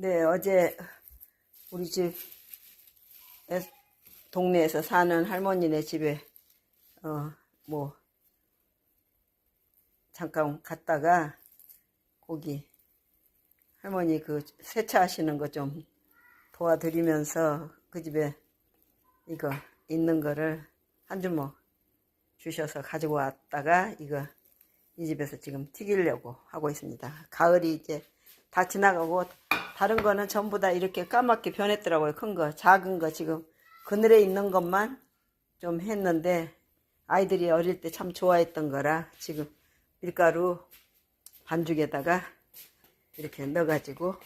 네, 어제 우리 집 에- 동네에서 사는 할머니네 집에 어 뭐 잠깐 갔다가 거기 할머니 그 세차하시는 거 좀 도와드리면서 그 집에 이거 있는 거를 한 주먹 주셔서 가지고 왔다가 이거 이 집에서 지금 튀기려고 하고 있습니다. 가을이 이제 다 지나가고 다른 거는 전부 다 이렇게 까맣게 변했더라고요. 큰 거, 작은 거 지금 그늘에 있는 것만 좀 했는데 아이들이 어릴 때 참 좋아했던 거라 지금 밀가루 반죽에다가 이렇게 넣어가지고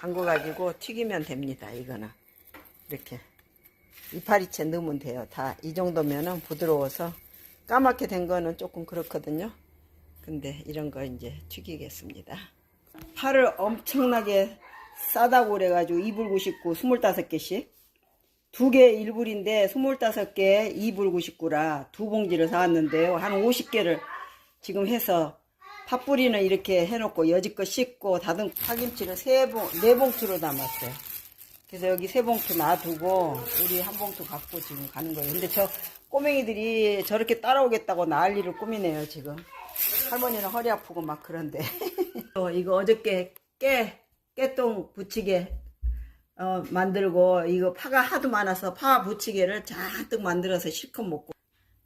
담궈가지고 튀기면 됩니다. 이거는 이렇게 이파리채 넣으면 돼요. 다 이 정도면은 부드러워서 까맣게 된 거는 조금 그렇거든요. 근데 이런 거 이제 튀기겠습니다. 파를 엄청나게 싸다고 그래가지고 2불 99, 25개씩. 두 개 1불인데 25개 2불 99라 두 봉지를 사왔는데요. 한 50개를 지금 해서 팥뿌리는 이렇게 해놓고 여지껏 씻고 다듬 파김치를 세 봉, 네 봉투로 담았어요. 그래서 여기 세 봉투 놔두고 우리 한 봉투 갖고 지금 가는 거예요. 근데 저 꼬맹이들이 저렇게 따라오겠다고 난리를 꾸미네요, 지금. 할머니는 허리 아프고 막 그런데. 어, 이거 어저께 깨, 깨똥 부치게 어, 만들고 이거 파가 하도 많아서 파 부치개를 잔뜩 만들어서 실컷 먹고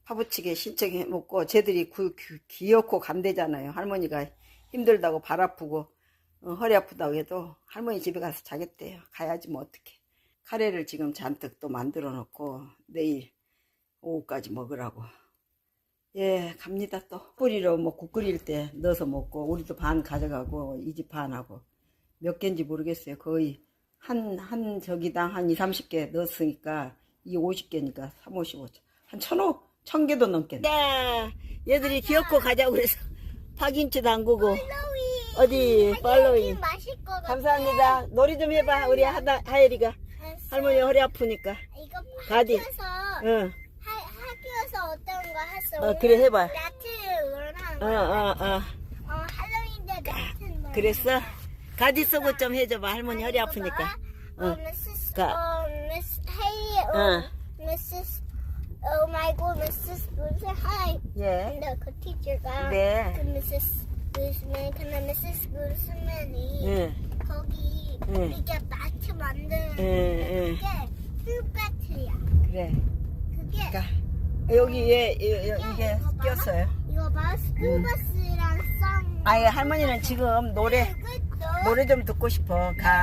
파 부치개 신청해 먹고 쟤들이 그, 그 귀엽고 간대잖아요. 할머니가 힘들다고 발 아프고 어, 허리 아프다고 해도 할머니 집에 가서 자겠대요. 가야지 뭐 어떡해. 카레를 지금 잔뜩 또 만들어 놓고 내일 오후까지 먹으라고. 예, 갑니다 또. 뿌리로 뭐국 끓일 때 넣어서 먹고 우리도 반 가져가고 이 집 반하고 몇 개인지 모르겠어요. 거의 한, 한 저기당 한 2, 30개 넣었으니까 이 50개니까 3, 55. 한 천오, 천 개도 넘겠네. 야, 얘들이 귀엽고 가자고 그래서 파김치 담그고 어디 팔로잉. 감사합니다. 놀이 좀 해봐. 우리 하다, 하엘이가. 할머니 허리 아프니까. 이거 가지. 학교에서 응. 하, 학교에서 어떤 거 했어? 어, 그래, 해봐. 나트 그런 어, 거. 어, 어. 어, 할로윈 때 나트 뭐. 그랬어? 가지 쓰고 좀 해줘봐. 할머니 허리 아프니까. 어, 응. 가. 어, 어. 예. 근데 그 티처가 네. 그 미스 구스맨 근데 미스 구스맨이 응. 거기 응. 이게 마트 만드는 응, 게 풀배트야. 그래. 그게 가. 여기 얘, 얘, 얘, 이게 꼈어요. 이거 봐 스쿨버스랑 쌍 아예 할머니는 지금 노래, 그것도 노래 좀 듣고 싶어. 가.